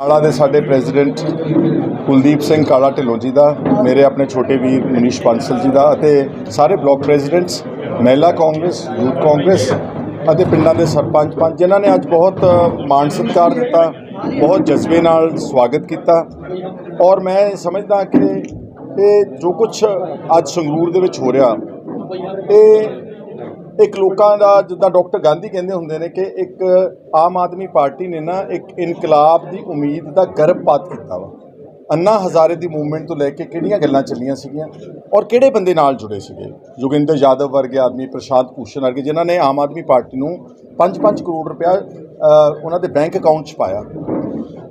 ਕਾਲਾ ਦੇ ਸਾਡੇ ਪ੍ਰੈਜ਼ੀਡੈਂਟ ਕੁਲਦੀਪ ਸਿੰਘ ਕਾਲਾ ਢਿੱਲੋਂ ਜੀ ਦਾ, ਮੇਰੇ ਆਪਣੇ ਛੋਟੇ ਵੀਰ ਮਨੀਸ਼ ਬਾਂਸਲ ਜੀ ਦਾ ਅਤੇ ਸਾਰੇ ਬਲਾਕ ਪ੍ਰੈਜ਼ੀਡੈਂਟਸ, ਮਹਿਲਾ ਕਾਂਗਰਸ, ਯੂਥ ਕਾਂਗਰਸ ਅਤੇ ਪਿੰਡਾਂ ਦੇ ਸਰਪੰਚ ਪੰਚ ਜਿਨ੍ਹਾਂ ਨੇ ਅੱਜ ਬਹੁਤ ਮਾਣ ਸਤਿਕਾਰ ਦਿੱਤਾ, ਬਹੁਤ ਜਜ਼ਬੇ ਨਾਲ ਸਵਾਗਤ ਕੀਤਾ। ਔਰ ਮੈਂ ਸਮਝਦਾ ਕਿ ਇਹ ਜੋ ਕੁਝ ਅੱਜ ਸੰਗਰੂਰ ਦੇ ਵਿੱਚ ਹੋ ਰਿਹਾ, ਇਹ ਇੱਕ ਲੋਕਾਂ ਦਾ, ਜਿੱਦਾਂ ਡਾਕਟਰ ਗਾਂਧੀ ਕਹਿੰਦੇ ਹੁੰਦੇ ਨੇ ਕਿ ਇੱਕ ਆਮ ਆਦਮੀ ਪਾਰਟੀ ਨੇ ਨਾ ਇੱਕ ਇਨਕਲਾਬ ਦੀ ਉਮੀਦ ਦਾ ਗਰਭਪਾਤ ਕੀਤਾ ਵਾ। ਅੰਨਾ ਹਜ਼ਾਰੇ ਦੀ ਮੂਵਮੈਂਟ ਤੋਂ ਲੈ ਕੇ ਕਿਹੜੀਆਂ ਗੱਲਾਂ ਚੱਲੀਆਂ ਸੀਗੀਆਂ ਔਰ ਕਿਹੜੇ ਬੰਦੇ ਨਾਲ ਜੁੜੇ ਸੀਗੇ? ਯੋਗਿੰਦਰ ਯਾਦਵ ਵਰਗੇ ਆਦਮੀ, ਪ੍ਰਸ਼ਾਂਤ ਭੂਸ਼ਣ ਵਰਗੇ, ਜਿਨ੍ਹਾਂ ਨੇ ਆਮ ਆਦਮੀ ਪਾਰਟੀ ਨੂੰ 5-5 ਕਰੋੜ ਰੁਪਇਆ ਉਹਨਾਂ ਦੇ ਬੈਂਕ ਅਕਾਊਂਟ 'ਚ ਪਾਇਆ।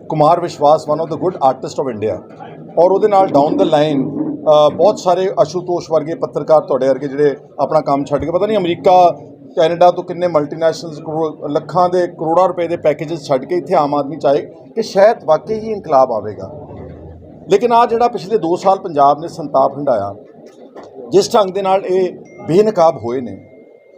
Kumar Vishwas one of the good artist of India ਔਰ ਉਹਦੇ ਨਾਲ ਡਾਊਨ ਦ ਲਾਈਨ ਬਹੁਤ ਸਾਰੇ ਅਸ਼ੂਤੋਸ਼ ਵਰਗੇ ਪੱਤਰਕਾਰ ਤੁਹਾਡੇ ਵਰਗੇ ਜਿਹੜੇ ਆਪਣਾ ਕੰਮ ਛੱਡ ਕੇ, ਪਤਾ ਨਹੀਂ ਅਮਰੀਕਾ, ਕੈਨੇਡਾ ਤੋਂ ਕਿੰਨੇ ਮਲਟੀਨੈਸ਼ਨਲਸ ਕਰੋੜ ਲੱਖਾਂ ਦੇ ਕਰੋੜਾਂ ਰੁਪਏ ਦੇ ਪੈਕੇजेस ਛੱਡ ਕੇ ਇੱਥੇ ਆਮ ਆਦਮੀ ਚਾਹੇ ਕਿ ਸ਼ਾਇਦ ਵਾਕਈ ਹੀ ਇਨਕਲਾਬ ਆਵੇਗਾ। ਲੇਕਿਨ ਆ ਜਿਹੜਾ ਪਿਛਲੇ 2 ਸਾਲ ਪੰਜਾਬ ਨੇ ਸੰਤਾਪ ਹੰਡਾਇਆ ਜਿਸ ਢੰਗ ਦੇ ਨਾਲ ਇਹ ਬੇਨਕਾਬ ਹੋਏ ਨੇ,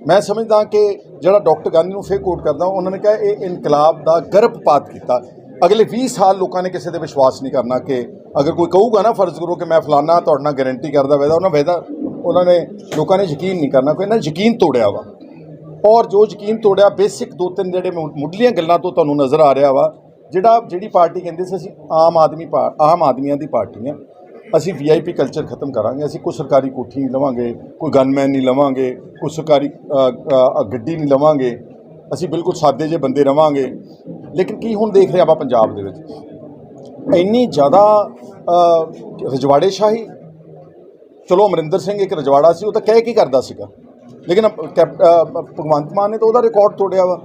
ਮੈਂ ਸਮਝਦਾ ਕਿ ਜਿਹੜਾ ਡਾਕਟਰ ਗਾਂਧੀ ਨੂੰ ਫੇਰ ਕੋਟ ਕਰਦਾ, ਉਹਨਾਂ ਨੇ ਕਿਹਾ ਇਹ ਇਨਕਲਾਬ ਦਾ ਗਰਭਪਾਤ ਕੀਤਾ। ਅਗਲੇ 20 ਸਾਲ ਲੋਕਾਂ ਨੇ ਕਿਸੇ ਤੇ ਵਿਸ਼ਵਾਸ ਨਹੀਂ ਕਰਨਾ ਕਿ ਅਗਰ ਕੋਈ ਕਹੂਗਾ ਨਾ ਫਰਜ਼ ਕਰੋ ਕਿ ਮੈਂ ਫਲਾਨਾ ਤੁਹਾਡੇ ਨਾਲ ਗਾਰੰਟੀ ਕਰਦਾ ਵੈਦਾ, ਉਹਨਾਂ ਵੈਦਾ, ਉਹਨਾਂ ਨੇ ਲੋਕਾਂ ਨੇ ਯਕੀਨ ਨਹੀਂ ਕਰਨਾ ਕੋਈ ਨਾ ਯਕੀਨ ਤੋੜਿਆ ਵਾ। ਔਰ ਜੋ ਯਕੀਨ ਤੋੜਿਆ ਬੇਸਿਕ ਦੋ ਤਿੰਨ ਜਿਹੜੇ ਮੁੱਢਲੀਆਂ ਗੱਲਾਂ ਤੋਂ ਤੁਹਾਨੂੰ ਨਜ਼ਰ ਆ ਰਿਹਾ ਵਾ, ਜਿਹੜਾ, ਜਿਹੜੀ ਪਾਰਟੀ ਕਹਿੰਦੇ ਸੀ, ਅਸੀਂ ਆਮ ਆਦਮੀ ਪਾ- ਆਮ ਆਦਮੀਆਂ ਦੀ ਪਾਰਟੀ ਆ। ਅਸੀਂ ਵੀਆਈਪੀ ਕਲਚਰ ਖਤਮ ਕਰਾਂਗੇ, ਅਸੀਂ ਕੋਈ ਸਰਕਾਰੀ ਕੋਠੀ ਨਹੀਂ ਲਵਾਂਗੇ, ਕੋਈ ਗਨਮੈਨ ਨਹੀਂ ਲਵਾਂਗੇ, ਕੋਈ ਸਰਕਾਰੀ ਗੱਡੀ ਨਹੀਂ ਲਵਾਂਗੇ। ਅਸੀਂ ਬਿਲਕੁਲ ਸਾਦੇ ਜਿਹੇ ਬੰਦੇ ਰਵਾਂਗੇ। ਲੇਕਿਨ ਕੀ ਹੁਣ ਦੇਖ ਰਿਹਾ ਆਪਾਂ ਪੰਜਾਬ ਦੇ ਵਿੱਚ? ਇੰਨੀ ਜ਼ਿਆਦਾ ਰਜਵਾੜੇ ਸ਼ਾਹੀ। ਚਲੋ ਅਮਰਿੰਦਰ ਸਿੰਘ ਇੱਕ ਰਜਵਾੜਾ ਸੀ ਉਹ ਤਾਂ ਕਹਿ ਕੀ ਕਰਦਾ ਸੀਗਾ। ਲੇਕਿਨ ਅ, ਭਗਵੰਤ ਮਾਨ ਨੇ ਤਾਂ ਉਹਦਾ ਰਿਕਾਰਡ ਤੋੜਿਆ ਵਾ।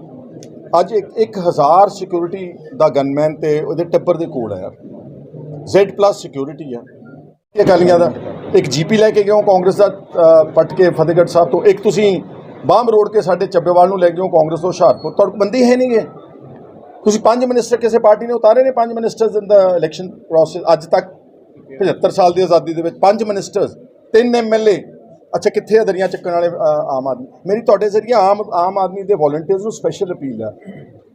ਅੱਜ ਇੱਕ 1000 ਸਿਕਿਉਰਿਟੀ ਦਾ ਗਨਮੈਨ ਤੇ ਉਹਦੇ ਟੱਬਰ ਦੇ ਕੋਲ ਹੈ ਯਾਰ Z+ ਸਿਕਿਉਰਿਟੀ ਆ। ਇਹ ਅਕਾਲੀਆਂ ਦਾ। ਇੱਕ ਜੀਪੀ ਲੈ ਕੇ ਗਏ ਹੋ ਕਾਂਗਰਸ ਦਾ ਪੱਟ ਕੇ ਫਤਿਹਗੜ੍ਹ ਸਾਹਿਬ ਤੋਂ। ਇੱਕ ਤੁਸੀਂ ਬਾਂਬ ਰੋਡ ਕੇ ਸਾਡੇ ਚੱਬੇਵਾਲ ਨੂੰ ਲੈ ਗਏ ਹੋ ਕਾਂਗਰਸ ਤੋਂ ਹੁਸ਼ਿਆਰਪੁਰ। ਤੁਹਾਡੇ ਕੋਲ ਬੰਦੇ ਹੈ ਨਹੀਂਗੇ ਤੁਸੀਂ ਪੰਜ ਮਿਨਿਸਟਰ ਕਿਸੇ ਪਾਰਟੀ ਨੇ ਉਤਾਰੇ ਨੇ? ਪੰਜ ministers in the election process ਅੱਜ ਤੱਕ 75 ਸਾਲ ਦੀ ਆਜ਼ਾਦੀ ਦੇ ਵਿੱਚ ਪੰਜ ਮਿਨਿਸਟਰਸ ਤਿੰਨ ਐਮਐਲਏ ਅੱਛਾ, ਕਿੱਥੇ ਆ ਦਰੀਆਂ ਚੱਕਣ ਵਾਲੇ ਆਮ ਆਦਮੀ? ਮੇਰੀ ਤੁਹਾਡੇ ਜ਼ਰੀਏ ਆਮ ਆਮ ਆਦਮੀ ਦੇ ਵੋਲੰਟੀਅਰਸ ਨੂੰ ਸਪੈਸ਼ਲ ਅਪੀਲ ਆ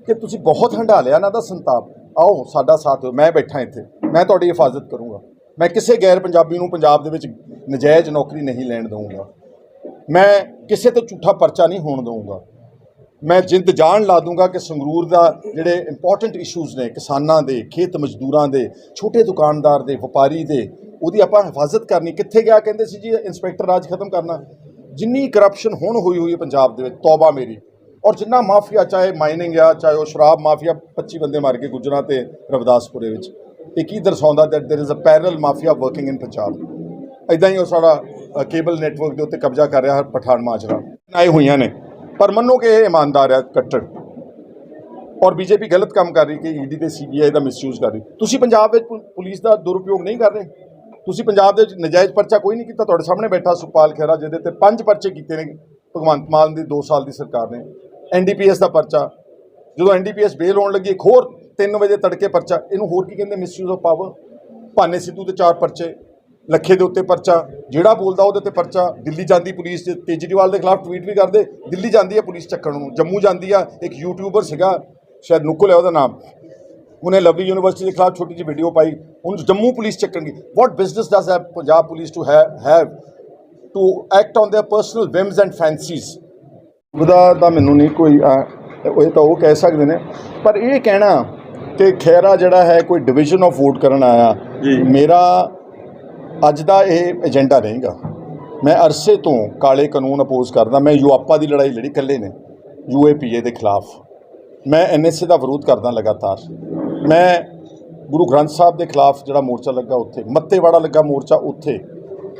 ਕਿ ਤੁਸੀਂ ਬਹੁਤ ਹੰਢਾ ਲਿਆ ਨਾ ਦਾ ਸੰਤਾਪ। ਆਓ, ਸਾਡਾ ਸਾਥ ਦਿਓ, ਮੈਂ ਬੈਠਾ ਇੱਥੇ, ਮੈਂ ਤੁਹਾਡੀ ਹਿਫਾਜ਼ਤ ਕਰੂੰਗਾ। ਮੈਂ ਕਿਸੇ ਗੈਰ ਪੰਜਾਬੀ ਨੂੰ ਪੰਜਾਬ ਦੇ ਵਿੱਚ ਨਜਾਇਜ਼ ਨੌਕਰੀ ਨਹੀਂ ਲੈਣ ਦਊਂਗਾ। ਮੈਂ ਕਿਸੇ ਤੋਂ ਝੂਠਾ ਪਰਚਾ ਨਹੀਂ ਹੋਣ ਦਊਂਗਾ। ਮੈਂ ਜਿੰਦ ਜਾਨ ਲਾ ਦੂੰਗਾ ਕਿ ਸੰਗਰੂਰ ਦਾ ਜਿਹੜੇ ਇੰਪੋਰਟੈਂਟ ਇਸ਼ੂਜ਼ ਨੇ ਕਿਸਾਨਾਂ ਦੇ ਖੇਤ ਮਜ਼ਦੂਰਾਂ ਦੇ ਛੋਟੇ ਦੁਕਾਨਦਾਰ ਦੇ ਵਪਾਰੀ ਦੇ ਉਹਦੀ ਆਪਾਂ ਹਿਫਾਜ਼ਤ ਕਰਨੀ ਕਿੱਥੇ ਗਿਆ ਕਹਿੰਦੇ ਸੀ ਜੀ ਇੰਸਪੈਕਟਰ ਰਾਜ ਖਤਮ ਕਰਨਾ ਜਿੰਨੀ ਕਰਪਸ਼ਨ ਹੁਣ ਹੋਈ ਹੋਈ ਹੈ ਪੰਜਾਬ ਦੇ ਵਿੱਚ ਤੌਬਾ ਮੇਰੀ ਔਰ ਜਿੰਨਾ ਮਾਫੀਆ ਚਾਹੇ ਮਾਈਨਿੰਗ ਆ ਚਾਹੇ ਉਹ ਸ਼ਰਾਬ ਮਾਫੀਆ 25 ਬੰਦੇ ਮਾਰ ਕੇ ਗੁਜਰਾਂ ਤੇ ਰਵਿਦਾਸਪੁਰੇ ਵਿੱਚ ਇਹ ਕੀ ਦਰਸਾਉਂਦਾ that there is a parallel mafia working in Punjab ਇਦਾਂ ਹੀ ਉਹ ਸਾਡਾ ਅ, ਕੇਬਲ ਨੈਟਵਰਕ ਦੇ ਉੱਤੇ ਕਬਜ਼ਾ ਕਰ ਰਿਹਾ ਪਠਾਨ ਮਾਜਰਾ ਆਏ ਹੋਈਆਂ ਨੇ ਪਰ ਮੰਨੋ ਕਿ ਇਹ ਇਮਾਨਦਾਰ ਹੈ ਕੱਟੜ। ਔਰ ਬੀਜੇਪੀ ਗਲਤ ਕੰਮ ਕਰ ਰਹੀ ਕਿ ਈਡੀ ਤੇ ਸੀਬੀਆਈ ਦਾ ਮਿਸਯੂਜ਼ ਕਰ ਰਹੀ ਤੁਸੀਂ ਪੰਜਾਬ ਵਿੱਚ ਪੁ- ਪੁਲਿਸ ਦਾ ਦੁਰਉਪਯੋਗ ਨਹੀਂ ਕਰ ਰਹੇ? ਤੁਸੀਂ ਪੰਜਾਬ ਦੇ ਵਿੱਚ ਨਜਾਇਜ਼ ਪਰਚਾ ਕੋਈ ਨਹੀਂ ਕੀਤਾ? ਤੁਹਾਡੇ ਸਾਹਮਣੇ ਬੈਠਾ ਸੁਪਾਲ ਖਹਿਰਾ, ਜਿਹਦੇ ਤੇ ਪੰਜ ਪਰਚੇ ਕੀਤੇ ਨੇ ਭਗਵੰਤ ਮਾਨ ਦੀ 2 ਸਾਲ ਦੀ ਸਰਕਾਰ ਨੇ। ਐਨਡੀਪੀਐਸ ਦਾ ਪਰਚਾ। ਜਦੋਂ ਐਨਡੀਪੀਐਸ ਬੇਲ ਹੋਣ ਲੱਗੀ, ਇੱਕ ਹੋਰ 3 ਵਜੇ ਤੜਕੇ ਪਰਚਾ। ਇਹਨੂੰ ਹੋਰ ਕੀ ਕਹਿੰਦੇ? ਮਿਸਯੂਜ਼ ਆਫ ਪਾਵਰ ਭਾਨੇ ਸਿੱਧੂ ਦੇ ਚਾਰ ਪਰਚੇ। ਲੱਖੇ ਦੇ ਉੱਤੇ ਪਰਚਾ ਜਿਹੜਾ ਬੋਲਦਾ ਉਹਦੇ ਤੇ ਪਰਚਾ ਦਿੱਲੀ ਜਾਂਦੀ ਪੁਲਿਸ ਤੇ ਕੇਜਰੀਵਾਲ ਦੇ ਖਿਲਾਫ ਟਵੀਟ ਵੀ ਕਰਦੇ ਦਿੱਲੀ ਜਾਂਦੀ ਹੈ ਪੁਲਿਸ ਚੱਕਣ ਨੂੰ ਜੰਮੂ ਜਾਂਦੀ ਆ ਇੱਕ ਯੂਟਿਊਬਰ ਸੀਗਾ ਸ਼ਾਇਦ ਨੁਕਲ ਹੈ ਉਹਦਾ ਨਾਮ ਉਹਨੇ ਲਵਲੀ ਯੂਨੀਵਰਸਿਟੀ ਦੇ ਖਿਲਾਫ ਛੋਟੀ ਜਿਹੀ ਵੀਡੀਓ ਪਾਈ ਹੁਣ Jammu police ਚੱਕਣਗੀ what business does have Punjab police to have to act on their personal whims and fancies ਉਹਦਾ ਤਾਂ ਮੈਨੂੰ ਨਹੀਂ ਕੋਈ ਅਹ, ਉਹ ਤਾਂ ਉਹ ਕਹਿ ਸਕਦੇ ਨੇ ਪਰ ਇਹ ਕਹਿਣਾ ਕਿ ਖੈਰਾ ਜਿਹੜਾ ਹੈ ਕੋਈ ਡਿਵੀਜ਼ਨ ਆਫ ਵੋਟ ਕਰਨ ਆਇਆ ਜੀ। ਮੇਰਾ ਅੱਜ ਦਾ ਇਹ ਏਜੰਡਾ ਰਹੇਗਾ। ਮੈਂ ਅਰਸੇ ਤੋਂ ਕਾਲੇ ਕਾਨੂੰਨ ਅਪੋਜ਼ ਕਰਦਾ। ਮੈਂ ਯੂਆਪਾ ਦੀ ਲੜਾਈ ਲੜੀ ਇਕੱਲੇ ਨੇ, ਯੂਏਪੀਏ ਦੇ ਖਿਲਾਫ। ਮੈਂ ਐਨਐਸਏ ਦਾ ਵਿਰੋਧ ਕਰਦਾ ਲਗਾਤਾਰ। ਮੈਂ ਗੁਰੂ ਗ੍ਰੰਥ ਸਾਹਿਬ ਦੇ ਖਿਲਾਫ ਜਿਹੜਾ ਮੋਰਚਾ ਲੱਗਾ ਉੱਥੇ, ਮੱਤੇਵਾੜਾ ਲੱਗਾ ਮੋਰਚਾ ਉੱਥੇ,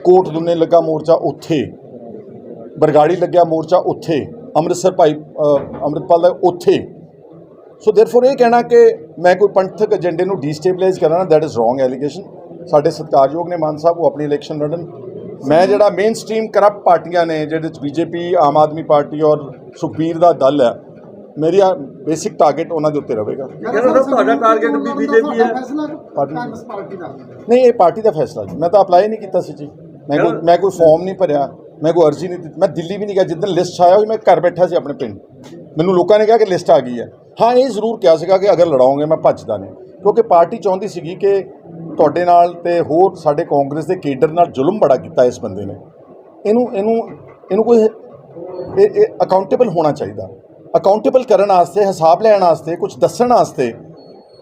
ਕੋਟ ਦੁੰਨੇ ਲੱਗਾ ਮੋਰਚਾ ਉੱਥੇ, ਬਰਗਾੜੀ ਲੱਗਿਆ ਮੋਰਚਾ ਉੱਥੇ, ਅੰਮ੍ਰਿਤਸਰ ਭਾਈ ਅੰਮ੍ਰਿਤਪਾਲ ਦਾ ਉੱਥੇ। ਸੋ ਦੇਰਫੋਰ ਇਹ ਕਹਿਣਾ ਕਿ ਮੈਂ ਕੋਈ ਪੰਥਕ ਏਜੰਡੇ ਨੂੰ ਡੀਸਟੇਬਲਾਈਜ਼ ਕਰਨਾ ਦੈਟ ਇਜ਼ ਰੋਂਗ ਐਲੀਗੇਸ਼ਨ ਸਾਡੇ ਸਤਿਕਾਰਯੋਗ ਨੇ ਮਾਨ ਸਾਹਿਬ ਉਹ ਆਪਣੀ ਇਲੈਕਸ਼ਨ ਲੜਨ। ਮੈਂ ਜਿਹੜਾ ਮੇਨ ਸਟ੍ਰੀਮ ਕਰਪਟ ਪਾਰਟੀਆਂ ਨੇ ਜਿਹਦੇ ਵਿੱਚ ਬੀਜੇਪੀ ਆਮ ਆਦਮੀ ਪਾਰਟੀ ਔਰ ਸੁਖਬੀਰ ਦਾ ਦਲ ਹੈ ਮੇਰੀ ਬੇਸਿਕ ਟਾਰਗੇਟ ਉਹਨਾਂ ਦੇ ਉੱਤੇ ਰਹੇਗਾ। ਕਹਿੰਦਾ ਸਾਹਿਬ ਤੁਹਾਡਾ ਟਾਰਗੇਟ ਵੀ ਬੀਜੇਪੀ ਹੈ। ਪਾਰਟੀ- ਕਾਂਗਰਸ ਪਾਰਟੀ ਦਾ। ਨਹੀਂ ਇਹ ਪਾਰਟੀ ਦਾ ਫੈਸਲਾ ਜੀ। ਮੈਂ ਤਾਂ ਅਪਲਾਈ ਨਹੀਂ ਕੀਤਾ ਸੀ ਜੀ। ਮੈਂ ਕੋਈ ਮੈਂ ਕੋਈ ਫਾਰਮ ਨਹੀਂ ਭਰਿਆ ਮੈਂ ਕੋਈ ਅਰਜ਼ੀ ਨਹੀਂ ਦਿੱਤੀ। ਮੈਂ ਦਿੱਲੀ ਵੀ ਨਹੀਂ ਗਿਆ ਜਿੱਦਣ ਲਿਸਟ ਆਇਆ ਹੋਈ ਮੈਂ ਘਰ ਬੈਠਾ ਸੀ ਆਪਣੇ ਪਿੰਡ। ਮੈਨੂੰ ਲੋਕਾਂ ਨੇ ਕਿਹਾ ਕਿ ਲਿਸਟ ਆ ਗਈ ਹੈ। ਹਾਂ ਇਹ ਜ਼ਰੂਰ ਕਿਹਾ ਸੀਗਾ ਕਿ ਅਗਰ ਲੜਾਓਗੇ ਮੈਂ ਭੱਜਦਾ ਨਹੀਂ। ਕਿਉਂਕਿ ਪਾਰਟੀ ਚਾਹੁੰਦੀ ਸੀਗੀ ਕਿ ਤੁਹਾਡੇ ਨਾਲ ਤੇ ਹੋਰ ਸਾਡੇ ਕਾਂਗਰਸ ਦੇ ਕੇਡਰ ਨਾਲ ਜ਼ੁਲਮ ਬੜਾ ਕੀਤਾ ਇਸ ਬੰਦੇ ਨੇ। ਇਹਨੂੰ ਇਹਨੂੰ ਇਹਨੂੰ ਕੋਈ ਇਹ ਅਕਾਊਂਟੇਬਲ ਹੋਣਾ ਚਾਹੀਦਾ। ਅਕਾਊਂਟੇਬਲ ਕਰਨ ਵਾਸਤੇ, ਹਿਸਾਬ ਲੈਣ ਵਾਸਤੇ ਕੁਝ ਦੱਸਣ ਵਾਸਤੇ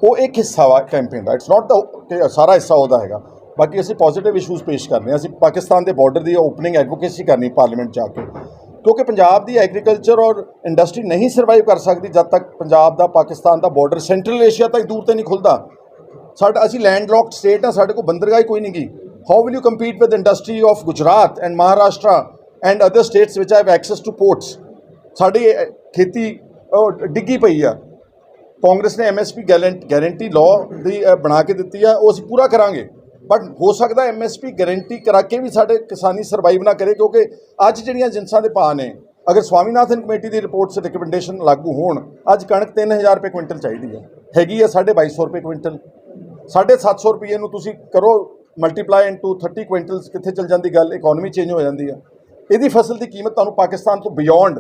ਉਹ ਇੱਕ ਹਿੱਸਾ ਵਾ ਕੈਂਪੇਨ ਦਾ। ਇਟਸ ਨਾਟ ਦਾ ਸਾਰਾ ਹਿੱਸਾ ਉਹਦਾ ਹੈਗਾ। ਬਾਕੀ ਅਸੀਂ ਪੋਜ਼ਿਟਿਵ ਇਸ਼ੂਜ਼ ਪੇਸ਼ ਕਰਨੇ ਅਸੀਂ ਪਾਕਿਸਤਾਨ ਦੇ ਬਾਰਡਰ ਦੀ ਓਪਨਿੰਗ ਐਡਵੋਕੇਸੀ ਕਰਨੀ ਪਾਰਲੀਮੈਂਟ ਜਾ ਕੇ। ਕਿਉਂਕਿ ਪੰਜਾਬ ਦੀ ਐਗਰੀਕਲਚਰ ਔਰ ਇੰਡਸਟਰੀ ਨਹੀਂ ਸਰਵਾਈਵ ਕਰ ਸਕਦੀ ਜਦ ਤੱਕ ਪੰਜਾਬ ਦਾ, ਪਾਕਿਸਤਾਨ ਦਾ ਬਾਰਡਰ ਸੈਂਟਰਲ ਏਸ਼ੀਆ ਤੱਕ ਦੂਰ ਤੇ ਨਹੀਂ ਖੁੱਲਦਾ। ਸਾਡਾ ਅਸੀਂ ਲੈਂਡਲੌਕਡ ਸਟੇਟ ਆ ਸਾਡੇ ਕੋਲ ਬੰਦਰਗਾਹ ਹੀ ਕੋਈ ਨਹੀਂ ਗੀ। How will you compete with industry of Gujarat and Maharashtra and other states which have access to ports ਸਾਡੀ ਖੇਤੀ ਡਿੱਗੀ ਪਈ ਆ। ਕਾਂਗਰਸ ਨੇ ਐਮਐਸਪੀ ਗਾਰੰਟੀ ਲਾਅ ਦੀ ਬਣਾ ਕੇ ਦਿੱਤੀ ਆ, ਉਹ ਅਸੀਂ ਪੂਰਾ ਕਰਾਂਗੇ। ਬਟ ਹੋ ਸਕਦਾ ਐਮਐਸਪੀ ਗਾਰੰਟੀ ਕਰਾ ਕੇ ਵੀ ਸਾਡੇ ਕਿਸਾਨੀ ਸਰਵਾਈਵ ਨਾ ਕਰੇ, ਕਿਉਂਕਿ ਅੱਜ ਜਿਹੜੀਆਂ ਜਿੰਸਾਂ ਦੇ ਭਾਅ ਨੇ, ਅਗਰ ਸਵਾਮੀਨਾਥਨ ਕਮੇਟੀ ਦੀ ਰਿਪੋਰਟ ਸੇ ਰਿਕਮੈਂਡੇਸ਼ਨ ਲਾਗੂ ਹੋਣ, ਅੱਜ ਕਣਕ 3000 ਰੁਪਏ ਕੁਇੰਟਲ ਚਾਹੀਦੀ ਹੈ ਹੈਗੀ ਹੈ 2250 ਰੁਪਏ ਕੁਇੰਟਲ। 750 ਰੁਪਏ ਨੂੰ ਤੁਸੀਂ ਕਰੋ ਮਲਟੀਪਲਾਈ ਇਨਟੂ 30 ਕੁਇੰਟਲਸ ਕਿੱਥੇ ਚਲ ਜਾਂਦੀ ਗੱਲ? ਇਕਨੋਮੀ ਚੇਂਜ ਹੋ ਜਾਂਦੀ ਆ। ਇਹਦੀ ਫਸਲ ਦੀ ਕੀਮਤ ਤੁਹਾਨੂੰ ਪਾਕਿਸਤਾਨ ਤੋਂ ਬਿਯੋਂਡ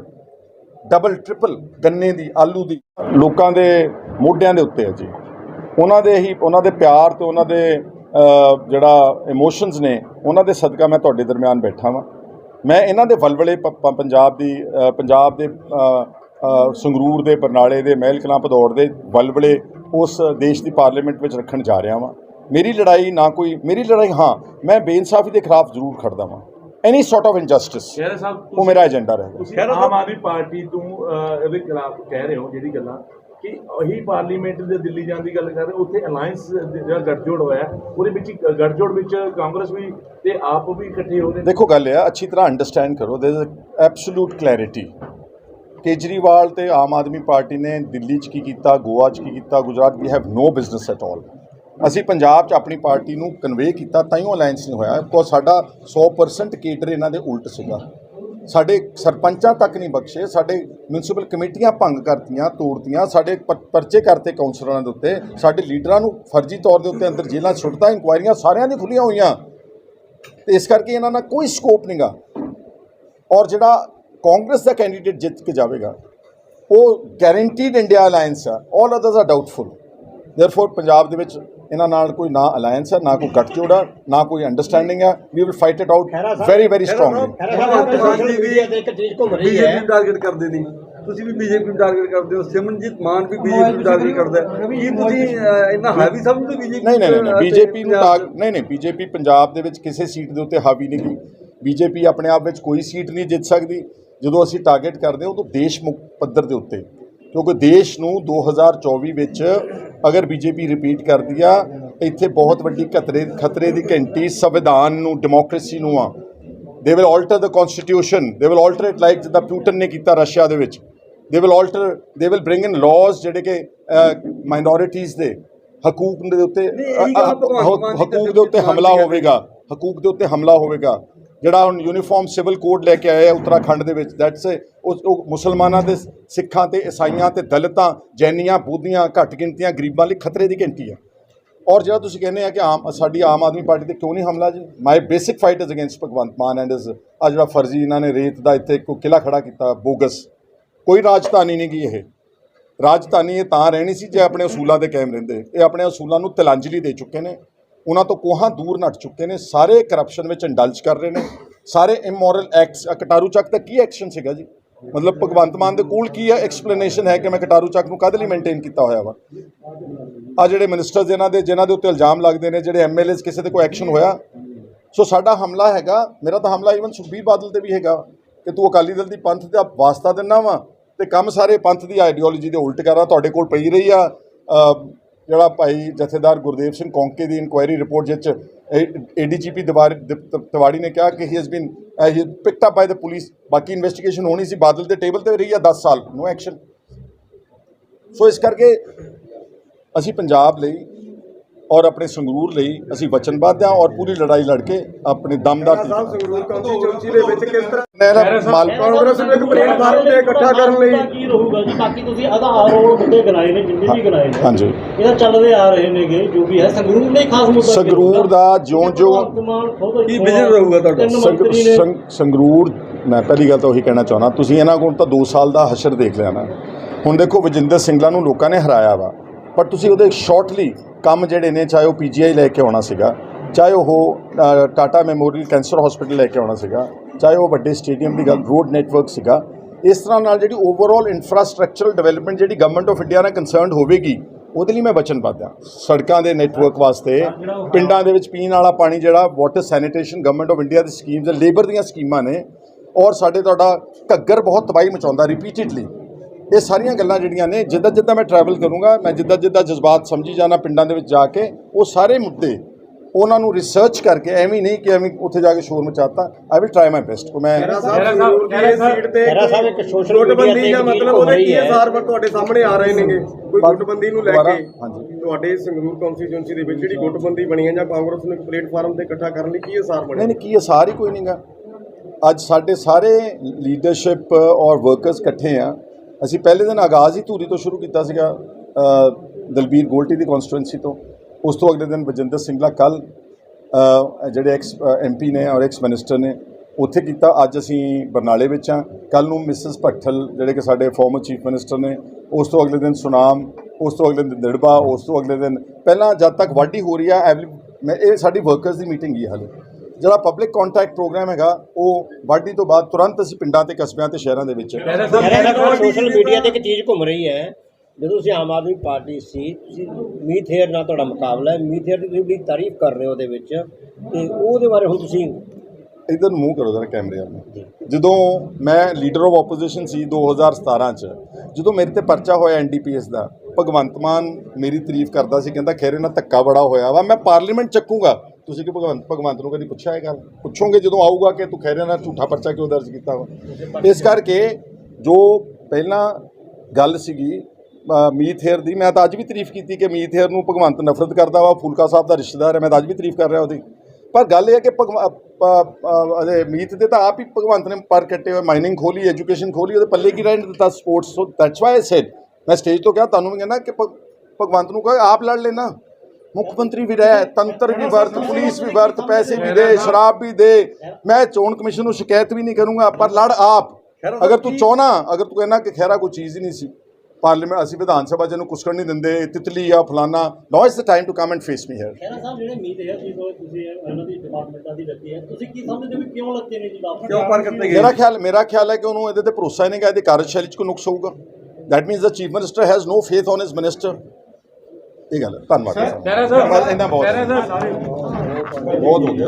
ਡਬਲ ਟ੍ਰਿਪਲ ਗੰਨੇ ਦੀ, ਆਲੂ ਦੀ, ਲੋਕਾਂ ਦੇ ਮੋਢਿਆਂ ਦੇ ਉੱਤੇ ਹੈ ਜੀ। ਉਹਨਾਂ ਦੇ ਹੀ, ਉਹਨਾਂ ਦੇ ਪਿਆਰ ਤੇ ਉਹਨਾਂ ਦੇ ਜਿਹੜਾ ਇਮੋਸ਼ਨਸ ਨੇ, ਉਹਨਾਂ ਦੇ ਸਦਕਾ ਮੈਂ ਤੁਹਾਡੇ ਦਰਮਿਆਨ ਬੈਠਾ ਵਾਂ। ਮੈਂ ਇਹਨਾਂ ਦੇ ਵਲਵਲੇ ਪ- ਪੰਜਾਬ ਦੀ ਪੰਜਾਬ ਦੇ ਸੰਗਰੂਰ ਦੇ, ਬਰਨਾਲੇ ਦੇ, ਮਹਿਲ ਕਲਾਂ, ਭਦੌੜ ਦੇ ਵਲਵਲੇ ਉਸ ਦੇਸ਼ ਦੀ ਪਾਰਲੀਮੈਂਟ ਵਿੱਚ ਰੱਖਣ ਜਾ ਰਿਹਾ ਵਾਂ। ਮੇਰੀ ਲੜਾਈ ਨਾ ਕੋਈ ਮੇਰੀ ਲੜਾਈ ਹਾਂ ਮੈਂ ਬੇਇਨਸਾਫੀ ਦੇ ਖਿਲਾਫ ਜ਼ਰੂਰ ਖੜਦਾ ਵਾਂ। ਐਨੀ ਸੌਰਟ ਆਫ ਇਨਜਸਟਿਸ ਉਹ ਮੇਰਾ ਏਜੰਡਾ ਰਹੇਗਾ ਤੁਸੀਂ ਆਮ ਆਦਮੀ ਪਾਰਟੀ ਤੋਂ ਇਹਦੇ ਖਿਲਾਫ ਕਹਿ ਰਹੇ ਹੋ ਜਿਹੜੀ ਗੱਲਾਂ ਕਿ ਉਹੀ ਪਾਰਲੀਮੈਂਟ ਦੇ ਦਿੱਲੀ ਜਾਣ ਦੀ ਗੱਲ ਕਰ ਰਹੇ ਉੱਥੇ ਅਲਾਈਅੰਸ ਜਿਹੜਾ ਗੱਠਜੋੜ ਹੋਇਆ ਉਹਦੇ ਵਿੱਚ ਗੱਠਜੋੜ ਵਿੱਚ ਕਾਂਗਰਸ ਵੀ ਤੇ ਆਪ ਵੀ ਇਕੱਠੇ ਹੋ ਨੇ। ਦੇਖੋ ਗੱਲ ਇਹ ਆ ਅੱਛੀ ਤਰ੍ਹਾਂ ਅੰਡਰਸਟੈਂਡ ਕਰੋ there is absolute clarity Kejriwal ਤੇ ਆਮ ਆਦਮੀ ਪਾਰਟੀ ਨੇ ਦਿੱਲੀ 'ਚ ਕੀ ਕੀਤਾ, ਗੋਆ 'ਚ ਕੀ ਕੀਤਾ, Gujarat we have no business at all ਅਸੀਂ ਪੰਜਾਬ 'ਚ ਆਪਣੀ ਪਾਰਟੀ ਨੂੰ ਕਨਵੇ ਕੀਤਾ, ਤਾਂ ਹੀ ਅਲਾਈਅੰਸ ਨਹੀਂ ਹੋਇਆ। ਕੋ ਸਾਡਾ 100% ਕੇਡਰ ਇਹਨਾਂ ਦੇ ਉਲਟ ਸੀਗਾ। ਸਾਡੇ ਸਰਪੰਚਾਂ ਤੱਕ ਨਹੀਂ ਬਖਸ਼ੇ, ਸਾਡੇ ਮਿਊਨਿਸਪਲ ਕਮੇਟੀਆਂ ਭੰਗ ਕਰਤੀਆਂ, ਤੋੜਤੀਆਂ, ਸਾਡੇ ਪ- ਪਰਚੇ ਕਰਤੇ ਕਾਉਂਸਲਰਾਂ ਦੇ ਉੱਤੇ, ਸਾਡੇ ਲੀਡਰਾਂ ਨੂੰ ਫਰਜ਼ੀ ਤੌਰ ਦੇ ਉੱਤੇ ਅੰਦਰ ਜੇਲ੍ਹਾਂ ਛੁੱਟਦਾ ਇਨਕੁਆਇਰੀਆਂ ਸਾਰਿਆਂ ਦੀ ਖੁੱਲੀਆਂ ਹੋਈਆਂ। ਤੇ ਇਸ ਕਰਕੇ ਇਹਨਾਂ ਨਾਲ ਕੋਈ ਸਕੋਪ ਨਹੀਂਗਾ ਔਰ ਜਿਹੜਾ ਕਾਂਗਰਸ ਦਾ ਕੈਂਡੀਡੇਟ ਜਿੱਤ ਕੇ ਜਾਵੇਗਾ ਉਹ ਗਾਰੰਟੀਡ ਇੰਡੀਆ ਅਲਾਈਅੰਸ ਆ all others are doubtful therefore Punjab ਦੇ ਵਿੱਚ ਇਹਨਾਂ ਨਾਲ ਕੋਈ ਨਾ ਅਲਾਈਅੰਸ ਹੈ ਨਾ ਕੋਈ ਗੱਠਜੋੜ ਆ ਨਾ ਕੋਈ ਅੰਡਰਸਟੈਂਡਿੰਗ ਆ we will fight it out very very strongly BJP ਹੈ ਨੂੰ ਟਾਰਗੇਟ ਕਰਦੇ ਨੇ ਤੁਸੀਂ ਵੀ ਬੀਜੇਪੀ ਨੂੰ ਟਾਰਗੇਟ ਕਰਦੇ ਹੋ ਸਿਮਰਨਜੀਤ ਮਾਨ ਵੀ ਬੀਜੇਪੀ ਨੂੰ ਟਾਰਗੇਟ ਕਰਦਾ ਹੈ। ਕੀ ਤੁਸੀਂ ਅਹ, ਇੰਨਾ ਹੈਵੀ ਸਮਝਦੇ ਬੀਜੇਪੀ ਨਹੀਂ ਨਹੀਂ ਨਹੀਂ ਬੀਜੇਪੀ ਨੂੰ ਟਾਗ ਨਹੀਂ ਨਹੀਂ ਬੀਜੇਪੀ ਪੰਜਾਬ ਦੇ ਵਿੱਚ ਕਿਸੇ ਸੀਟ ਦੇ ਉੱਤੇ ਹਾਵੀ ਨਹੀਂ ਗਈ। ਬੀਜੇਪੀ ਆਪਣੇ ਆਪ ਵਿੱਚ ਕੋਈ ਸੀਟ ਨਹੀਂ ਜਿੱਤ ਸਕਦੀ। ਜਦੋਂ ਅਸੀਂ ਟਾਰਗੇਟ ਕਰਦੇ ਹਾਂ ਉਦੋਂ ਦੇਸ਼ ਮੁਖ ਪੱਧਰ ਦੇ ਉੱਤੇ। ਕਿਉਂਕਿ ਦੇਸ਼ ਨੂੰ 2024 ਵਿੱਚ ਅਗਰ ਬੀਜੇਪੀ ਰਿਪੀਟ ਕਰਦੀ ਆ ਇੱਥੇ ਬਹੁਤ ਵੱਡੀ ਖਤਰੇ ਖਤਰੇ ਦੀ ਘੰਟੀ ਸੰਵਿਧਾਨ ਨੂੰ ਡੈਮੋਕ੍ਰੇਸੀ ਨੂੰ ਆ। They will alter the constitution they will alter it like ਜਿੱਦਾਂ ਪਿਊਟਨ ਨੇ ਕੀਤਾ ਰਸ਼ੀਆ ਦੇ ਵਿੱਚ। They will alter they will bring in laws ਜਿਹੜੇ ਕਿ ਮਾਈਨੋਰਿਟੀਜ਼ ਦੇ ਹਕੂਕ ਦੇ ਉੱਤੇ ਹਕੂਕ ਦੇ ਉੱਤੇ ਹਮਲਾ ਹੋਵੇਗਾ। ਹਕੂਕ ਦੇ ਉੱਤੇ ਹਮਲਾ ਹੋਵੇਗਾ। ਜਿਹੜਾ ਹੁਣ ਯੂਨੀਫਾਰਮ ਸਿਵਲ ਕੋਡ ਲੈ ਕੇ ਆਏ ਆ ਉੱਤਰਾਖੰਡ ਦੇ ਵਿੱਚ ਦੈਟਸ ਉਹ ਉਹ ਮੁਸਲਮਾਨਾਂ ਦੇ ਸਿੱਖਾਂ ਤੇ, ਈਸਾਈਆਂ ਤੇ ਦਲਿਤਾਂ, ਜੈਨੀਆਂ, ਬੋਧੀਆਂ, ਘੱਟ ਗਿਣਤੀਆਂ, ਗਰੀਬਾਂ ਲਈ ਖਤਰੇ ਦੀ ਘੰਟੀ ਆ। ਔਰ ਜਿਹੜਾ ਤੁਸੀਂ ਕਹਿੰਦੇ ਆ ਕਿ ਆਮ ਸਾਡੀ ਆਮ ਆਦਮੀ ਪਾਰਟੀ ਤੇ ਕਿਉਂ ਨਹੀਂ ਹਮਲਾ ਜੀ? My basic fight is against Bhagwant Mann and is ਆ ਜਿਹੜਾ ਫਰਜ਼ੀ ਇਹਨਾਂ ਨੇ ਰੇਤ ਦਾ ਇੱਥੇ ਕੋਈ ਕਿਲਾ ਖੜਾ ਕੀਤਾ, ਬੋਗਸ। ਕੋਈ ਰਾਜਧਾਨੀ ਨਹੀਂ ਗਈ ਇਹ। ਰਾਜਧਾਨੀ ਇਹ ਤਾਂ ਰਹਿਣੀ ਸੀ ਜੇ ਆਪਣੇ ਅਸੂਲਾਂ ਤੇ ਕਾਇਮ ਰਹਿੰਦੇ। ਇਹ ਆਪਣੇ ਅਸੂਲਾਂ ਨੂੰ ਤਲਾਂਜਲੀ ਦੇ ਚੁੱਕੇ ਨੇ। ਉਹਨਾਂ ਤੋਂ ਕੋਹਾਂ ਦੂਰ ਨੱਟ ਚੁੱਕੇ ਨੇ, ਸਾਰੇ ਕਰਪਸ਼ਨ ਵਿੱਚ ਇੰਡਲਜ ਕਰ ਰਹੇ ਨੇ, ਸਾਰੇ ਇਮੋਰਲ ਐਕਟਸ ਕਟਾਰੂ ਚੱਕ ਦਾ ਕੀ ਐਕਸ਼ਨ ਸੀਗਾ ਜੀ? ਮਤਲਬ ਭਗਵੰਤ ਮਾਨ ਦੇ ਕੋਲ ਕੀ ਹੈ ਐਕਸਪਲੇਨੇਸ਼ਨ ਹੈ ਕਿ ਮੈਂ ਕਟਾਰੂ ਚੱਕ ਨੂੰ ਕਦ ਲਈ ਮੇਨਟੇਨ ਕੀਤਾ ਹੋਇਆ ਵਾ? ਆ ਜਿਹੜੇ ਮਿਨਿਸਟਰਸ ਇਹਨਾਂ ਦੇ, ਜਿਨ੍ਹਾਂ ਦੇ ਉੱਤੇ ਇਲਜ਼ਾਮ ਲੱਗਦੇ ਨੇ, ਜਿਹੜੇ ਐਮਐਲਏਸ ਕਿਸੇ ਤੇ ਕੋਈ ਐਕਸ਼ਨ ਹੋਇਆ? ਸੋ ਸਾਡਾ ਹਮਲਾ ਹੈਗਾ, ਮੇਰਾ ਤਾਂ ਹਮਲਾ ਈਵਨ ਸੁਖਬੀਰ ਬਾਦਲ ਤੇ ਵੀ ਹੈਗਾ, ਕਿ ਤੂੰ ਅਕਾਲੀ ਦਲ ਦੀ ਪੰਥ ਦਾ ਵਾਸਤਾ ਦਿੰਦਾ ਵਾ ਤੇ ਕੰਮ ਸਾਰੇ ਪੰਥ ਦੀ ਆਈਡੀਓਲੋਜੀ ਦੇ ਉਲਟ ਕਰਾ, ਤੁਹਾਡੇ ਕੋਲ ਪਈ ਰਹੀ ਆ ਜਿਹੜਾ ਭਾਈ ਜਥੇਦਾਰ ਗੁਰਦੇਵ ਸਿੰਘ ਕੌਂਕੇ ਦੀ ਇਨਕੁਆਇਰੀ ਰਿਪੋਰਟ ਜਿੱਚ ਏਡੀਜੀਪੀ ਤਿਵਾੜੀ ਨੇ ਕਿਹਾ ਕਿ he has been he picked up by the police ਬਾਕੀ ਇਨਵੈਸਟੀਗੇਸ਼ਨ ਹੋਣੀ ਸੀ, ਬਾਦਲ ਦੇ ਟੇਬਲ ਤੇ ਰਹੀ ਆ 10 ਸਾਲ। ਨੋ ਐਕਸ਼ਨ ਸੋ ਇਸ ਕਰਕੇ ਅਸੀਂ ਪੰਜਾਬ ਲਈ ਔਰ ਆਪਣੇ ਸੰਗਰੂਰ ਲਈ ਅਸੀਂ ਵਚਨਬੱਧ ਹਾਂ ਔਰ ਪੂਰੀ ਲੜਾਈ ਲੜ ਕੇ ਆਪਣੇ ਦਮਦਾਰ ਸਾਹਿਬ ਸੰਗਰੂਰ ਕੰਸਟੀਚੁਐਂਸੀ ਦੇ ਵਿੱਚ ਕਿਸ ਤਰ੍ਹਾਂ ਮੇਰਾ ਮਾਲ ਕਾਂਗਰਸ ਨੂੰ ਇੱਕ ਪਲੇਟਫਾਰਮ ਤੇ ਇਕੱਠਾ ਕਰਨ ਲਈ ਕੀ ਰਹੂਗਾ ਜੀ? ਬਾਕੀ ਤੁਸੀਂ ਅਦਾ ਆਰੋਪ ਮੁੱਦੇ ਗਨਾਏ ਨੇ ਜਿੰਨੇ ਵੀ ਗਨਾਏ ਨੇ। ਹਾਂਜੀ। ਇਹਦਾ ਚੱਲਦੇ ਆ ਰਹੇ ਨੇਗੇ ਜੋ ਵੀ ਹੈ। ਸੰਗਰੂਰ ਦੇ ਖਾਸ ਮੁੱਦਾ ਸੰਗਰੂਰ ਦਾ ਜਿਉਂ-ਜਿਉਂ ਕੀ vision ਰਹੂਗਾ ਤੁਹਾਡਾ? ਸੰਗ- ਸੰਗ- ਸੰਗਰੂਰ ਮੈਂ ਪਹਿਲੀ ਗੱਲ ਤਾਂ ਉਹੀ ਕਹਿਣਾ ਚਾਹੁੰਦਾ ਤੁਸੀਂ ਇਹਨਾਂ ਕੋਲ ਤਾਂ 2 ਸਾਲ ਦਾ ਹਸ਼ਰ ਦੇਖ ਲਿਆ ਨਾ। ਹੁਣ ਦੇਖੋ ਵਜਿੰਦਰ ਸਿੰਘਲਾ ਨੂੰ ਲੋਕਾਂ ਨੇ ਹਰਾਇਆ ਵਾ ਪਰ ਤੁਸੀਂ ਉਹਦੇ ਸ਼ਾਰਟਲੀ ਕੰਮ ਜਿਹੜੇ ਨੇ, ਚਾਹੇ ਉਹ ਪੀਜੀਆਈ ਲੈ ਕੇ ਆਉਣਾ ਸੀਗਾ, ਚਾਹੇ ਉਹ ਟਾਟਾ ਮੈਮੋਰੀਅਲ ਕੈਂਸਰ ਹਸਪੀਟਲ ਲੈ ਕੇ ਆਉਣਾ ਸੀਗਾ, ਚਾਹੇ ਉਹ ਵੱਡੇ ਸਟੇਡੀਅਮ ਦੀ ਗੱਲ ਰੋਡ ਨੈਟਵਰਕ ਸੀਗਾ, ਇਸ ਤਰ੍ਹਾਂ ਨਾਲ ਜਿਹੜੀ ਓਵਰਆਲ ਇਨਫਰਾਸਟ੍ਰਕਚਰਲ ਡਿਵੈਲਪਮੈਂਟ ਜਿਹੜੀ ਗਵਰਨਮੈਂਟ ਆਫ ਇੰਡੀਆ ਨਾਲ ਕੰਸਰਨਡ ਹੋਵੇਗੀ, ਉਹਦੇ ਲਈ ਮੈਂ ਵਚਨਬੱਧ ਹਾਂ ਸੜਕਾਂ ਦੇ ਨੈਟਵਰਕ ਵਾਸਤੇ, ਪਿੰਡਾਂ ਦੇ ਵਿੱਚ ਪੀਣ ਵਾਲਾ ਪਾਣੀ ਜਿਹੜਾ water sanitation government of India the schemes labour ਦੀਆਂ ਸਕੀਮਾਂ ਨੇ, ਔਰ ਸਾਡੇ ਤੁਹਾਡਾ ਘੱਗਰ ਬਹੁਤ ਤਬਾਹੀ ਮਚਾਉਂਦਾ ਰਿਪੀਟਿਡਲੀ ਇਹ ਸਾਰੀਆਂ ਗੱਲਾਂ ਜਿਹੜੀਆਂ ਨੇ ਜਿੱਦਾਂ ਜਿੱਦਾਂ ਮੈਂ ਟਰੈਵਲ ਕਰੂੰਗਾ ਮੈਂ ਜਿੱਦਾਂ ਜਿੱਦਾਂ ਜਜ਼ਬਾਤ ਸਮਝੀ ਜਾਣਾ ਪਿੰਡਾਂ ਦੇ ਵਿੱਚ ਜਾ ਕੇ ਉਹ ਸਾਰੇ ਮੁੱਦੇ ਉਹਨਾਂ ਨੂੰ ਰਿਸਰਚ ਕਰਕੇ ਐਵੇਂ ਨਹੀਂ ਕਿ ਐਵੇਂ ਉੱਥੇ ਜਾ ਕੇ ਸ਼ੋਰ ਮਚਾਤਾ। I will try my best ਮੈਂ ਖਹਿਰਾ ਸਾਹਿਬ ਇੱਕ ਦਾ ਮਤਲਬ ਉਹਦੇ ਕੀ ਹੈ। ਅਸਾਰ ਪਰ ਤੁਹਾਡੇ ਸਾਹਮਣੇ ਆ ਰਹੇ ਨੇਗੇ? ਕੋਈ ਪਰ- ਗੁੱਟਬੰਦੀ ਨੂੰ ਲੈ ਦੁਬਾਰਾ, ਕੇ ਹਾਂਜੀ। ਤੁਹਾਡੇ ਸੰਗਰੂਰ ਕਨਸਟੀਚੁਐਂਸੀ ਦੇ ਵਿੱਚ ਜਿਹੜੀ ਗੁੱਟਬੰਦੀ ਬਣੀ ਹੈ ਜਾਂ ਕਾਂਗਰਸ ਨੂੰ ਇੱਕ ਪਲੇਟਫਾਰਮ ਤੇ ਇਕੱਠਾ ਕਰਨ ਲਈ ਕੀ ਅਸਾਰ ਨਹੀਂ ਨਹੀਂ ਕੀ ਅਸਾਰ ਹੀ ਕੋਈ ਨਹੀਂਗਾ। ਅੱਜ ਸਾਡੇ ਸਾਰੇ ਲੀਡਰਸ਼ਿਪ ਔਰ ਵਰਕਰਸ ਇਕੱਠੇ ਆ। ਅਸੀਂ ਪਹਿਲੇ ਦਿਨ ਆਗਾਜ਼ ਹੀ ਧੂਰੀ ਤੋਂ ਸ਼ੁਰੂ ਕੀਤਾ ਸੀਗਾ ਦਲਬੀਰ ਗੋਲਟੀ ਦੀ ਕਨਸਟੀਟੁਐਂਸੀ ਤੋਂ। ਉਸ ਤੋਂ ਅਗਲੇ ਦਿਨ ਬਜਿੰਦਰ ਸਿੰਘਲਾ ਕੱਲ ਜਿਹੜੇ ਐਕਸ ਐਮਪੀ ਨੇ ਔਰ ਐਕਸ ਮਿਨਿਸਟਰ ਨੇ, ਉੱਥੇ ਕੀਤਾ। ਅੱਜ ਅਸੀਂ ਬਰਨਾਲੇ ਵਿੱਚ ਆ ਕੱਲ ਨੂੰ ਮਿਸਿਸ ਭੱਠਲ, ਜਿਹੜੇ ਕਿ ਸਾਡੇ ਫਾਰਮਰ ਚੀਫ ਮਿਨਿਸਟਰ ਨੇ, ਉਸ ਤੋਂ ਅਗਲੇ ਦਿਨ ਸੁਨਾਮ, ਉਸ ਤੋਂ ਅਗਲੇ ਦਿਨ ਦਿੜਬਾ, ਉਸ ਤੋਂ ਅਗਲੇ ਦਿਨ। ਪਹਿਲਾਂ ਜਦ ਤੱਕ ਵਾਢੀ ਹੋ ਰਹੀ ਆ ਐਵਰੀ ਮੈਂ ਇਹ ਸਾਡੀ ਵਰਕਰਸ ਦੀ ਮੀਟਿੰਗ ਹੀ ਹਾਲੇ। ਜਿਹੜਾ ਪਬਲਿਕ ਕੰਟੈਕਟ ਪ੍ਰੋਗਰਾਮ ਹੈਗਾ ਉਹ ਵਾਢੀ ਤੋਂ ਬਾਅਦ ਤੁਰੰਤ ਅਸੀਂ ਪਿੰਡਾਂ ਤੇ ਕਸਬਿਆਂ ਤੇ ਸ਼ਹਿਰਾਂ ਦੇ ਵਿੱਚ ਸੋਸ਼ਲ ਮੀਡੀਆ ਤੇ ਇੱਕ ਚੀਜ਼ ਘੁੰਮ ਰਹੀ ਹੈ। ਜਦੋਂ ਤੁਸੀਂ ਆਮ ਆਦਮੀ ਪਾਰਟੀ ਸੀ ਤੁਸੀਂ ਮੀਤ ਹੇਅਰ ਨਾਲ ਤੁਹਾਡਾ ਮੁਕਾਬਲਾ ਹੈ। ਮੀਤ ਹੇਅਰ ਦੀ ਤੁਸੀਂ ਬੜੀ ਤਾਰੀਫ ਕਰ ਰਹੇ ਹੋ ਉਹਦੇ ਵਿੱਚ। ਤੇ ਉਹਦੇ ਬਾਰੇ ਹੁਣ ਤੁਸੀਂ ਇਧਰ ਮੂੰਹ ਕਰੋ ਜਰਾ ਕੈਮਰੇ ਵੱਲ। ਜਦੋਂ ਮੈਂ ਲੀਡਰ ਆਫ ਆਪੋਜੀਸ਼ਨ ਸੀ 2017 ਚ ਜਦੋਂ ਮੇਰੇ ਤੇ ਪਰਚਾ ਹੋਇਆ ਐਨਡੀਪੀਐਸ ਦਾ ਭਗਵੰਤ ਮਾਨ ਮੇਰੀ ਤਾਰੀਫ ਕਰਦਾ ਸੀ ਕਹਿੰਦਾ ਖੈਰੇ ਨਾਲ ਧੱਕਾ ਬੜਾ ਹੋਇਆ ਵਾ ਮੈਂ ਪਾਰਲੀਮੈਂਟ ਚੱਕੂਗਾ। ਤੁਸੀਂ ਕਿ ਭਗਵੰਤ ਭਗਵੰਤ ਨੂੰ ਕਦੀ ਪੁੱਛਿਆ ਇਹ ਗੱਲ? ਪੁੱਛੋਗੇ ਜਦੋਂ ਆਊਗਾ ਕਿ ਤੂੰ ਖੈਰੇ ਨਾਲ ਝੂਠਾ ਪਰਚਾ ਕਿਉਂ ਦਰਜ ਕੀਤਾ ਵਾ? ਇਸ ਕਰਕੇ ਜੋ ਪਹਿਲਾਂ ਗੱਲ ਸੀਗੀ ਅ, ਮੀਤ ਹੇਅਰ ਦੀ ਮੈਂ ਤਾਂ ਅੱਜ ਵੀ ਤਾਰੀਫ ਕੀਤੀ ਕਿ ਮੀਤ ਹੇਅਰ ਨੂੰ ਭਗਵੰਤ ਨਫ਼ਰਤ ਕਰਦਾ ਵਾ ਫੂਲਕਾ ਸਾਹਿਬ ਦਾ ਰਿਸ਼ਤੇਦਾਰ ਹੈ ਮੈਂ ਤਾਂ ਅੱਜ ਵੀ ਤਾਰੀਫ ਕਰ ਰਿਹਾ ਉਹਦੀ। ਪਰ ਗੱਲ ਇਹ ਹੈ ਕਿ ਭਗਵ- ਮੀਤ ਦੇ ਤਾਂ ਆਪ ਹੀ ਭਗਵੰਤ ਨੇ ਪਰ ਕੱਟੇ ਹੋਏ ਮਾਈਨਿੰਗ ਖੋਲੀ ਐਜੂਕੇਸ਼ਨ ਖੋਲੀ ਉਹਦੇ ਪੱਲੇ ਕੀ ਰਹਿਣ ਦਿੱਤਾ sports so that's why I said ਮੈਂ ਸਟੇਜ ਤੋਂ ਕਿਹਾ ਤੁਹਾਨੂੰ ਵੀ ਕਹਿੰਦਾ ਕਿ ਭਗ- ਭਗਵੰਤ ਨੂੰ ਕਹੋ ਆਪ ਲੜ ਲੈਣਾ। ਮੁੱਖ ਮੰਤਰੀ ਵੀ ਰਹਿ ਤੰਤਰ ਵੀ ਵਰਤ ਪੁਲਿਸ ਵੀ ਵਰਤ ਪੈਸੇ ਵੀ ਦੇ ਸ਼ਰਾਬ ਵੀ ਦੇ। ਮੈਂ ਚੋਣ ਕਮਿਸ਼ਨ ਨੂੰ ਸ਼ਿਕਾਇਤ ਵੀ ਨਹੀਂ ਕਰੂੰਗਾ ਪਰ ਲੜ ਆਪ। ਅਗਰ ਤੂੰ ਚਾਹਨਾ ਅਗਰ ਤੂੰ ਕਹਿੰਦਾ ਕਿ ਖੈਰਾ ਕੋਈ ਚੀਜ਼ ਹੀ ਨਹੀਂ ਸੀ ਪਾਰਲੀਮੈਂਟ ਅਸੀਂ ਵਿਧਾਨ ਸਭਾ ਇਹਨੂੰ ਕੁਸਕਣ ਨਹੀਂ ਦਿੰਦੇ ਤਿਤਲੀ ਆ ਫਲਾਨਾ now is the time to come and face me here Khaira Sahib ਜਿਹੜੇ ਮੀਤ ਹੇਅਰ ਸੀ ਉਹ ਤੁਸੀਂ ਇਹਨਾਂ ਦੀ ਡਿਪਾਰਟਮੈਂਟਾਂ ਦੀ ਲੱਤੀ ਹੈ ਤੁਸੀਂ ਕੀ ਸਮਝਦੇ ਹੋ ਵੀ ਕਿਉਂ ਲੱਤੇ ਨੇ ਜੀ ਵਾਪਸ? ਕਿਉਂ ਪਰ ਕਰਤੇ ਗਏ? ਮੇਰਾ ਖਿਆਲ ਮੇਰਾ ਖਿਆਲ ਹੈ ਕਿ ਉਹਨੂੰ ਇਹਦੇ ਤੇ ਭਰੋਸਾ ਹੀ ਨਹੀਂਗਾ ਇਹਦੀ ਕਾਰਜਸ਼ੈਲੀ 'ਚ ਕੋਈ ਨੁਕਸ ਹੋਊਗਾ। That means the chief minister has no faith on his minister ਇਹ ਗੱਲ ਧੰਨਵਾਦ ਸਾਹਿਬ ਬਸ ਇੰਨਾ ਬਹੁਤ ਹੈ। ਬਹੁਤ ਹੋ ਗਿਆ।